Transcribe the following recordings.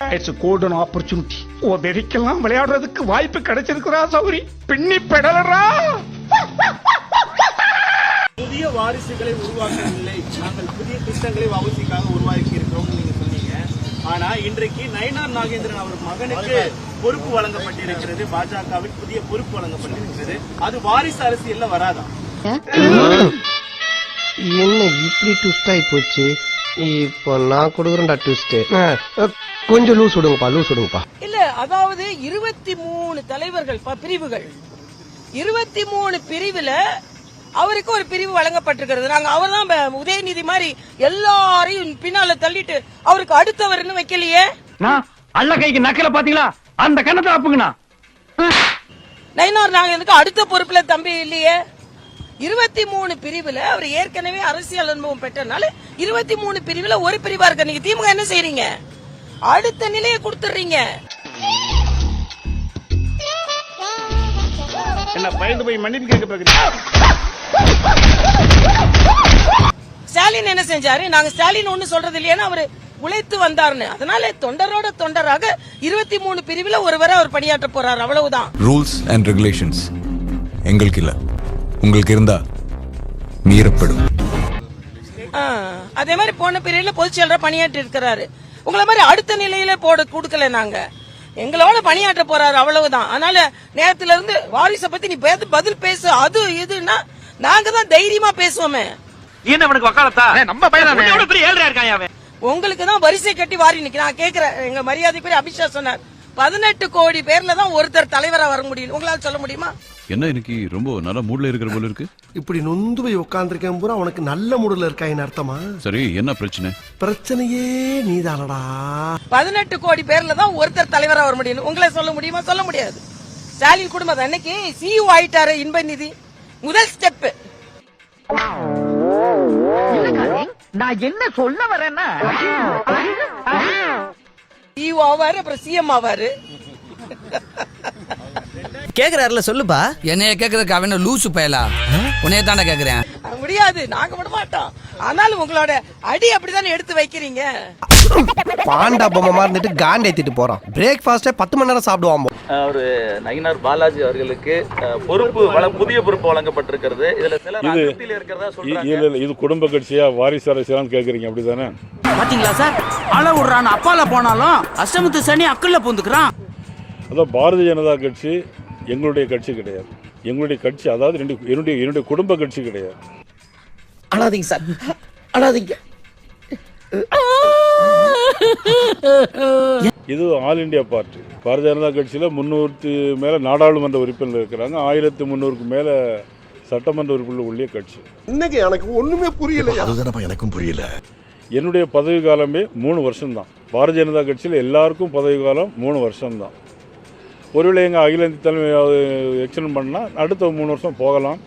It's golden opportunity உதவிக்கெல்லாம் விளையாடுறதுக்கு வாய்ப்பு கிடைச்சிருக்கிறா சௌரி. பின்னி பெடலரா புதிய வாரிசுகளை உருவாக்கவில்லை. நாங்கள் புதிய திட்டங்களை வவுசிக்காக உருவாக்கி இருக்கிறோம் நீங்க சொன்னீங்க. ஆனா இன்றைக்கு நயனார் நாகேந்திரன் அவர் மகனுக்கு பொறுப்பு வழங்கப்பட்டிருக்கிறது. பாஜகவில் புதிய பொறுப்பு வழங்கப்பட்டிருக்கிறது. அது வாரிசு அரசியல்ல வராதா? என்ன இப்படி ட்விஸ்ட் ஆகி போச்சு? இப்போ நான் கொடுக்குறேன்டா ட்விஸ்ட் கொஞ்சம் லூஸ் விடுங்கப்பா லூஸ் விடுங்கப்பா. இல்ல அதாவது இருபத்தி மூணு தலைவர்கள் ப- பிரிவுகள். இருபத்தி மூணு பிரிவுல அவருக்கு ஒரு பிரிவு வழங்கப்பட்டிருக்கிறது. நாங்க அவர் தான் உதயநிதி மாதிரி எல்லாரையும் பின்னால தள்ளிட்டு அவருக்கு அடுத்தவர்னு வைக்கலையே? அல்ல கைக்கு நக்கல பாத்தீங்களா அந்த கண்ணத்தை அப்புங்கண்ணா. நயினார் நாங்க எனக்கு அடுத்த பொறுப்புல தம்பி இல்லையே? இருபத்தி மூணு பிரிவுல அவர் ஏற்கனவே அரசியல் அனுபவம் பெற்றனால இருபத்தி மூணு பிரிவுல ஒரு பிரிவா இருக்க. நீங்க திமுக என்ன செய்றீங்க? அடுத்த நிலையை கொடுத்துடுறீங்க. என்ன பயந்து போய் மன்னிப்பு கேட்க ஸ்டாலின் என்ன செஞ்சாரு? நாங்க ஸ்டாலின் ஒண்ணு சொல்றது இல்லையா அவரு உழைத்து வந்தாருன்னு. அதனால தொண்டரோட தொண்டராக இருபத்தி மூணு பிரிவுல ஒருவரை அவர் பணியாற்ற போறாரு. அவ்வளவுதான். ரூல்ஸ் அண்ட் ரெகுலேஷன்ஸ் எங்களுக்கு இல்ல. உங்களுக்கு இருந்தா மீறப்படும். ஆ, அதே மாதிரி போன பிரிவுல பொதுச் செயலரா பணியாற்றி இருக்கிறாரு. உங்களை மாதிரி அடுத்த நிலையில போட கொடுக்கல நாங்க. எங்களோட பணியாற்ற போறாரு அவ்வளவுதான். அதனால நேரத்துல இருந்து வாரிசை பத்தி நீ பேச- பதில் பேசு அது இதுன்னா நாங்க தான் தைரியமா பேசுவோமே. நீ என்ன அவனுக்கு வக்காலத்தா? நம்ம பையன் எவ்வளவு பெரிய ஏழ்றையா இருக்கான் அவன்? உங்களுக்கு தான் வரிசை கட்டி வாரி நிக்க நான் கேக்குறேன். எங்க மரியாதைக்குரிய அமித்ஷா சொன்னார். பதினெட்டு கோடி பேர்ல தான் ஒருத்தர் தலைவரா வர முடியும். உங்களால சொல்ல முடியுமா? என்ன இன்னைக்கு ரொம்ப நல்ல மூட்ல இருக்கிற போல இருக்கு? இப்படி நொந்து போய் உட்காந்துருக்கேன் பூரா உனக்கு நல்ல மூடுல இருக்காயின்னு அர்த்தமா? சரி என்ன பிரச்சனை? பிரச்சனையே நீதானடா. பதினெட்டு கோடி பேர்ல தான் ஒருத்தர் தலைவரா வர முடியும். உங்களை சொல்ல முடியுமா? சொல்ல முடியாது. ஸ்டாலின் குடும்பம் அன்னைக்கு சிஇஓ ஆயிட்டாரு இன்ப நிதி. முதல் ஸ்டெப் நான் என்ன சொல்ல வரேன்னா? சிஇஓ ஆவாரு அப்புறம் சிஎம் ஆவாரு. கேக்குறாருல சொல்லுப்பா. என்னைய கேக்குறதுக்கு அவன லூசு பயலா? உன்னைய தானே கேக்குறேன். முடியாது நாங்க விட மாட்டோம். ஆனாலும் உங்களோட அடி அப்படித்தானே எடுத்து வைக்கிறீங்க? பாண்டா பொம்மை இருந்துட்டு காண்ட் ஏத்திட்டு போறான். பிரேக்ஃபாஸ்டே பத்து மணி நேரம் சாப்பிடுவான் ஒரு நயினார் பாலாஜி அவர்களுக்கு பொறுப்பு புதிய பொறுப்பு வழங்கப்பட்டிருக்கிறது. இதுல சில இது- இருக்கிறதா இது குடும்ப கட்சியா வாரிசு அரசியலான்னு கேக்குறீங்க அப்படிதானே? பாத்தீங்களா சார்? அழ விடுறான். அப்பால போனாலும் அஷ்டமத்து சனி அக்கல்ல பூந்துக்கிறான். அதான் பாரதிய ஜனதா கட்சி எங்களுடைய கட்சி கிடையாது. எங்களுடைய கட்சி அதாவது ரெண்டு என்னுடைய என்னுடைய குடும்ப கட்சி கிடையாது. அழாதீங்க சார். அழாதீங்க. இது all India party Bharatiya Janata கட்சியில முன்னூறுக்கு மேல நாடாளுமன்ற உறுப்பினர் இருக்கிறாங்க. ஆயிரத்தி முந்நூறுக்கு மேல சட்டமன்ற உறுப்பினர் உள்ள கட்சி. இன்னைக்கு எனக்கு ஒண்ணுமே புரியல அதுதானப்பா எனக்கும் புரியல. என்னுடைய பதவி காலமே மூணு வருஷம்தான். பாரதிய ஜனதா கட்சியில் எல்லாருக்கும் பதவி காலம் மூணு வருஷம்தான். ஒருவேளை எங்கள் அகில இந்திய தலைமை எக்ஸ்டெண்ட் பண்ணால் அடுத்த மூணு வருஷம் போகலாம்.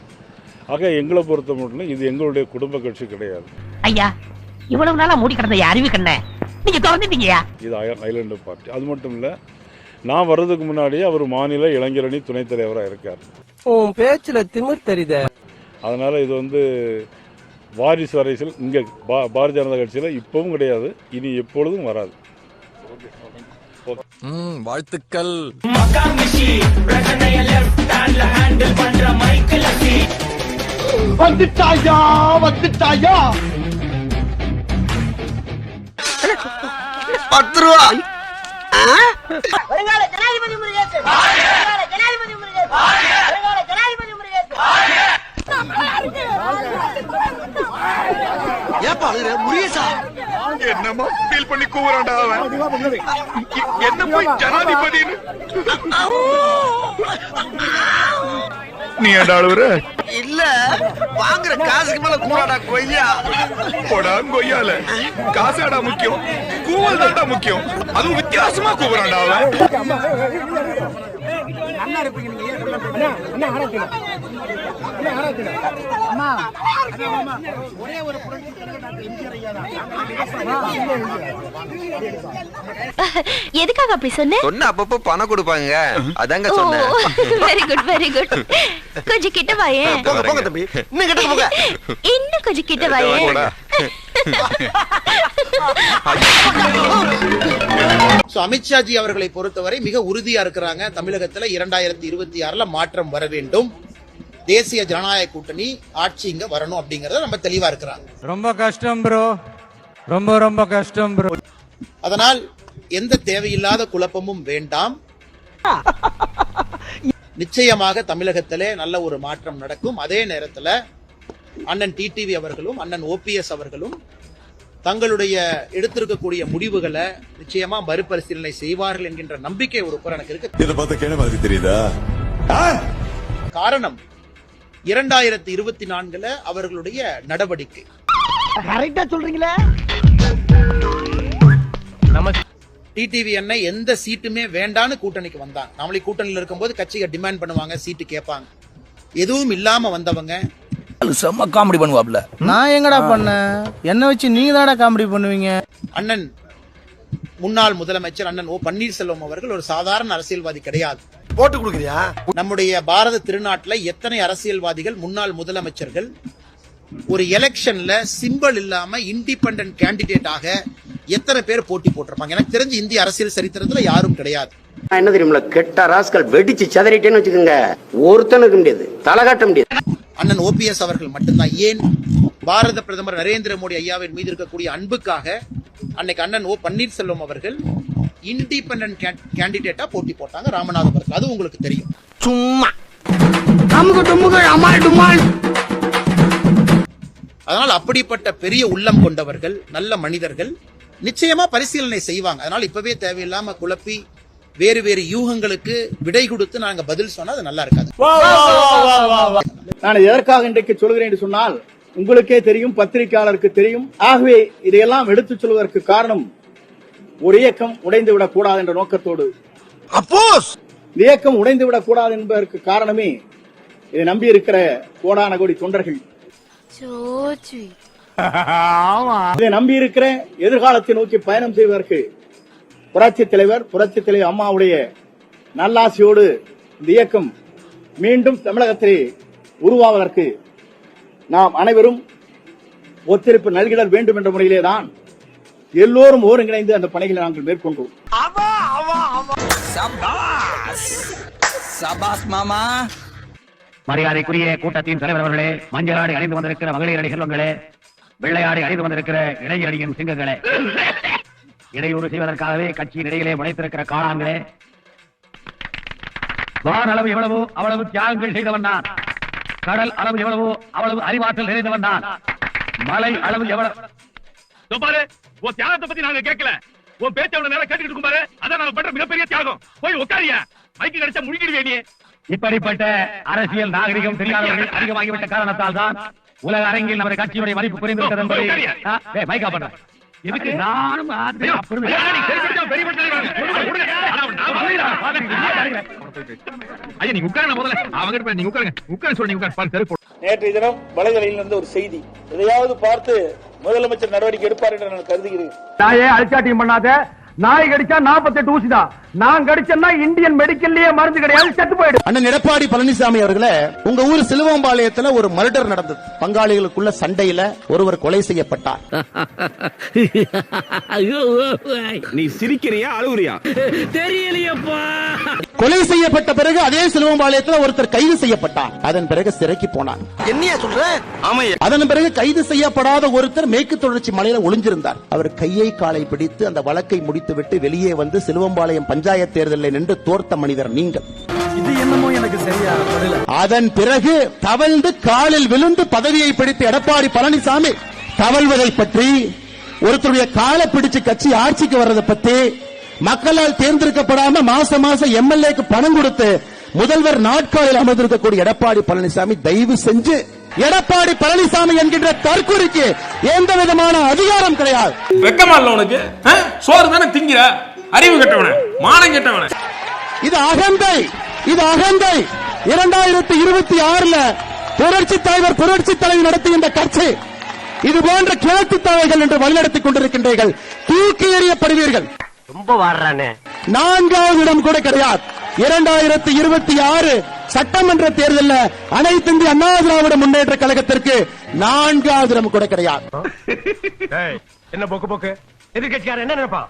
ஆக எங்களை பொறுத்த மட்டும் இது எங்களுடைய குடும்ப கட்சி கிடையாது. ஐயா இவ்வளவு நாளா மூடி கிடந்த அறிவு கண்ண நீங்க திறந்துட்டீங்கயா இது ஐலண்டு பார்ட்டி. அது மட்டும் இல்லை நான் வர்றதுக்கு முன்னாடியே அவர் மாநில இளைஞரணி துணைத் தலைவராக இருக்கார். உன் பேச்சுல திமிர் தெரியுத. அதனால் இது வந்து வாரிசு அரசியல் இங்கே பா பாரதிய ஜனதா கட்சியில் இப்பவும் கிடையாது இனி எப்பொழுதும் வராது. வாழ்த்துக்கள். வந்துட்டாயா வந்துட்டாயா? பத்து ரூபா. வருங்கால ஜனாதிபதி முருகேசன் ஜனாதிபதி முருகேசன் வருங்கால ஜனாதிபதி முருகேசன் ஏப்பா அழுகுற? முருகேசா? என்னமா ஃபீல் பண்ணி கூவுறான்டா அவன். என்ன போய் ஜனாதிபதினு நீ ஏன்டா அழுவுற? இல்ல வாங்குற காசுக்கு மேல கூடாடா கொய்யா. போடா கொய்யால. காசாடா முக்கியம் கூவல் தான்டா முக்கியம். அதுவும் வித்தியாசமா கூவுறான்டா அவன். எதுக்காக அப்படி சொன்ன? சொன்ன அப்பப்போ பணம் கொடுப்பாங்க. அதாங்க சொன்னேன். வெரி குட் வெரி குட் கொஞ்சம் கிட்ட வாயேன் போங்க போங்க தம்பி. இன்னும் கிட்ட போங்க. இன்னும் கொஞ்சம் கிட்ட வாயேன் சோ அமித்ஷாஜி அவர்களை பொறுத்தவரை மிக உறுதியா இருக்கிறாங்க. தமிழகத்துல இரண்டாயிரத்தி இருபத்தி ஆறுல மாற்றம் வர வேண்டும். தேசிய ஜனநாயக கூட்டணி ஆட்சி இங்க வரணும் அப்படிங்கறத நம்ம தெளிவா இருக்கிறாங்க. ரொம்ப கஷ்டம் ப்ரோ ரொம்ப ரொம்ப கஷ்டம் ப்ரோ அதனால் எந்த தேவையில்லாத குழப்பமும் வேண்டாம். நிச்சயமாக தமிழகத்திலே நல்ல ஒரு மாற்றம் நடக்கும். அதே நேரத்துல அண்ணன் டிடிவி அவர்களும் அண்ணன் ஓபிஎஸ் அவர்களும் தங்களுடைய எடுத்திருக்கக்கூடிய முடிவுகளை நிச்சயமா மறுபரிசீலனை செய்வார்கள் என்கின்ற நம்பிக்கை ஒரு புறம் எனக்கு இருக்கு. இதை பார்த்த கேன மாதிரி தெரியுதா? காரணம் இரண்டாயிரத்தி இருபத்தி நான்குல அவர்களுடைய நடவடிக்கை. கரெக்டா சொல்றீங்களே? டிடிவி அண்ணன் எந்த சீட்டுமே வேண்டான்னு கூட்டணிக்கு வந்தாங்க நாமளே கூட்டணியில் இருக்கும்போது கட்சிகள் டிமாண்ட் பண்ணுவாங்க சீட்டு கேட்பாங்க. எதுவும் இல்லாம வந்தவங்க செம்ம காமெடி பண்ணுவாப்ல நான் எங்கடா பண்ணேன்? என்ன வச்சு நீங்க தானடா காமெடி பண்ணுவீங்க? அண்ணன் முன்னாள் முதலமைச்சர் அண்ணன் ஓ பன்னீர்செல்வம் அவர்கள் ஒரு சாதாரண அரசியல்வாதி கிடையாது. போட்டு கொடுக்குறியா? நம்முடைய பாரத திருநாட்டுல எத்தனை அரசியல்வாதிகள் முன்னாள் முதலமைச்சர்கள்? ஒரு எலெக்ஷன்ல சிம்பிள் இல்லாம இண்டிபெண்டன்ட் கேண்டிடேட்டாக எத்தனை பேர் போட்டி போட்டிருப்பாங்க? எனக்கு தெரிஞ்சு இந்திய அரசியல் சரித்திரத்துல யாரும் கிடையாது. என்ன தெரியுமில கெட்ட ராஸ்கல் வெடிச்சு சதறிட்டேன்னு வச்சுக்கோங்க. ஒருத்தனும் இருக்க முடியாது தலை காட்ட முடியாது. அண்ணன் ஓபிஎஸ் அவர்கள் மட்டும்தான். ஏன் பாரத பிரதமர் நரேந்திர மோடி ஐயாவின் மீது இருக்கக்கூடிய அன்புக்காக அன்னைக்கு அண்ணன் ஓ பன்னீர்செல்வம் அவர்கள் இண்டிபெண்டன்ட் கேண்டிடேட்டா போட்டி போட்டாங்க ராமநாதபுரத்தில். அது உங்களுக்கு தெரியும். சும்மா. அதனால் அப்படிப்பட்ட பெரிய உள்ளம் கொண்டவர்கள் நல்ல மனிதர்கள் நிச்சயமா பரிசீலனை செய்வாங்க. அதனால் இப்பவே தேவையில்லாம குழப்பி வேறு வேறு யூகங்களுக்கு விடை கொடுத்து நாங்க பதில் சொன்னா அது நல்லா இருக்காது. நான் எதற்காக இன்றைக்கு சொல்கிறேன் என்று சொன்னால் உங்களுக்கே தெரியும் பத்திரிகையாளருக்கு தெரியும். ஆகவே இதையெல்லாம் எடுத்துச் சொல்வதற்கு காரணம் ஒரு இயக்கம் உடைந்து விடக் கூடாது என்ற நோக்கத்தோடு. அப்போஸ்! இயக்கம் உடைந்து விடக் கூடாது என்பதற்கு காரணமே இதை நம்பி இருக்கிற கோடான கோடி தொண்டர்கள் இதை நம்பி இருக்கிற எதிர்காலத்தை நோக்கி பயணம் செய்வதற்கு புரட்சி தலைவர் புரட்சி தலைவர் அம்மாவுடைய நல்லாசியோடு இந்த இயக்கம் மீண்டும் தமிழகத்திலே உருவாவதற்கு நாம் அனைவரும் ஒத்துழைப்பு நல்கிடல் வேண்டும் என்ற முறையிலே தான் எல்லோரும் ஒருங்கிணைந்து அந்த பணிகளை நாங்கள் மேற்கொண்டோம். சபாஸ் சபாஸ் மாமா. மரியாதைக்குரிய கூட்டத்தின் தலைவர் அவர்களே மஞ்சளாடி அணிந்து வந்திருக்கிற மகளிர் அணி செல்வங்களே வெள்ளையாடி அணிந்து வந்திருக்கிற இளைஞரடியின் சிங்கங்களே இடையூறு செய்வதற்காகவே கட்சியின் இடையிலே முளைத்திருக்கிற காளாங்களே வான் அளவு எவ்வளவோ அவ்வளவு தியாகங்கள் செய்தவன் நான். கடல் அளவு எவ்வளவோ அவ்வளவு அறிவாற்றல் நிறைந்தவன் நான் மலை அளவு எவ்வளவு பாரு உன் தியாகத்தை பத்தி நாங்க கேட்கல. உன் பேச்ச அவ்வளவு நேரம் கேட்டுட்டு இருக்கும் பாரு. அதான் நாங்க பண்ற மிகப்பெரிய தியாகம். போய் உட்காரியா மைக்கு கிடைச்சா முடிக்கிடுவே நீ? இப்படிப்பட்ட அரசியல் நாகரிகம் தெரியாதவர்கள் அதிகமாகிவிட்ட காரணத்தால் தான் உலக அரங்கில் நமது கட்சியுடைய மதிப்பு குறைந்திருக்கிறது என்பதை ஆ, ஏய், மைக்கா பண்ற இதுக்கு நானும் அப்படி- ஐயா நீங்க உட்காருங்க முதல்ல. அவங்க நீங்க உட்காருங்க. உட்கார சொல்லி உட்கார் பாரு தெரு நேற்றைய தினம் வலைதளையில் இருந்த ஒரு செய்தி. எதையாவது பார்த்து முதலமைச்சர் நடவடிக்கை எடுப்பார் என்று நான் கருதுகிறேன். நாயே அழிச்சாட்டியம் பண்ணாத. நாய் கடிச்சா நாற்பத்தெட்டு ஊசிதான். நான் கடிச்சேன்னா இந்தியன் மெடிக்கல்லயே மருந்து கிடையாது செத்து போயிடு. அண்ணன் எடப்பாடி பழனிசாமி அவர்களே உங்க ஊர் சிலுவம்பாளையத்துல ஒரு மர்டர் நடந்தது. பங்காளிகளுக்குள்ள சண்டையில ஒருவர் கொலை செய்யப்பட்டார். நீ சிரிக்கிறியா அழுகுறியா? கொலை செய்யப்பட்ட பிறகு அதே சிலுவம்பாளையத்துல ஒருத்தர் கைது செய்யப்பட்டார். அதன் பிறகு சிறைக்கு போனார். என்னையா சொல்ற? ஆமையா அதன் பிறகு கைது செய்யப்படாத ஒருத்தர் மேற்கு தொடர்ச்சி மலையில ஒளிஞ்சிருந்தார். அவர் கையை காலை பிடித்து அந்த வழக்கை முடித்துவிட்டு வெளியே வந்து சிலுவம்பாளையம் பஞ்சாயத்து தேர்தலில் நின்று தோர்த்த மனிதர் நீங்கள். இது என்னமோ எனக்கு சரியா படல அதன் பிறகு தவழ்ந்து காலில் விழுந்து பதவியை பிடித்த எடப்பாடி பழனிசாமி தவழ்வதை பற்றி ஒருத்தருடைய காலை பிடிச்சு கட்சி ஆட்சிக்கு வர்றதை பத்தி மக்களால் தேர்ந்தெடுக்கப்படாம மாசம் மாசம் எம்எல்ஏக்கு பணம் கொடுத்து முதல்வர் நாட்காலில் அமர்ந்திருக்கக்கூடிய எடப்பாடி பழனிசாமி தயவு செஞ்சு எடப்பாடி பழனிசாமி என்கின்ற தற்கொலைக்கு எந்த விதமான அதிகாரம் கிடையாது. வெக்கமா இல்ல உனக்கு? சோறு தானே திங்கிற? அறிவு கெட்டவன மானம் கெட்டவன. இது அகந்தை இது அகந்தை. இரண்டாயிரத்தி இருபத்தி ஆறுல புரட்சி தலைவர் புரட்சி தலைவர் நடத்துகின்ற கட்சி இது போன்ற கிழக்கு தலைவர்கள் என்று வழிநடத்திக் கொண்டிருக்கின்றீர்கள். தூக்கி எறியப்படுவீர்கள். ரொம்ப வாடுறானே. நான்காவது இடம் கூட கிடையாது. இரண்டாயிரத்தி இருபத்தி ஆறு சட்டமன்ற தேர்தலில் அனைத்து இந்திய அண்ணா திராவிட முன்னேற்ற கழகத்திற்கு நான்காவது இடம் கூட கிடையாது. என்ன போக்கு போக்கு? எதிர்கட்சியார் என்ன நினைப்பான்